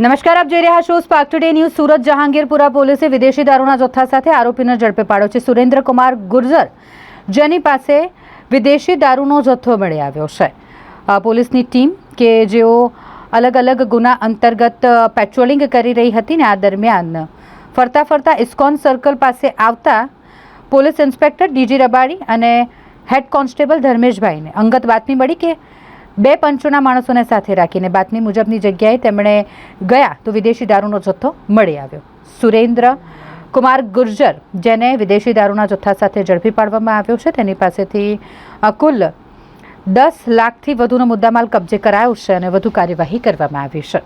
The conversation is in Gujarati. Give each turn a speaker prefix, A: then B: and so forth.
A: નમસ્કાર, આપ જોઈ રહ્યા છો Spark Today News Surat, Jahangirpura પોલીસે વિદેશી દારૂના જથ્થા સાથે આરોપીને ઝડપે પાડ્યો છે. સુરેન્દ્રકુમાર ગુર્જર, જેની પાસે વિદેશી દારૂનો જથ્થો મળી આવ્યો છે. પોલીસની ટીમ કે જેઓ અલગ અલગ ગુના અંતર્ગત પેટ્રોલિંગ કરી રહી હતી ને આ દરમિયાન, ફરતા ફરતા ઇસ્કોન સર્કલ પાસે આવતા પોલીસ ઇન્સ્પેક્ટર ડીજી રબાડી અને હેડ કોન્સ્ટેબલ ધર્મેશભાઈને અંગત બાતમી મળી કે બે પંચોના માણસોને સાથે રાખીને બાતમી મુજબની જગ્યાએ તેમણે ગયા તો વિદેશી દારૂનો જથ્થો મળી આવ્યો. સુરેન્દ્ર કુમાર ગુર્જર, જેને વિદેશી દારૂના જથ્થા સાથે ઝડપી પાડવામાં આવ્યો છે, તેની પાસેથી કુલ દસ લાખથી વધુનો મુદ્દામાલ કબજે કરાયો છે અને વધુ કાર્યવાહી કરવામાં આવી છે.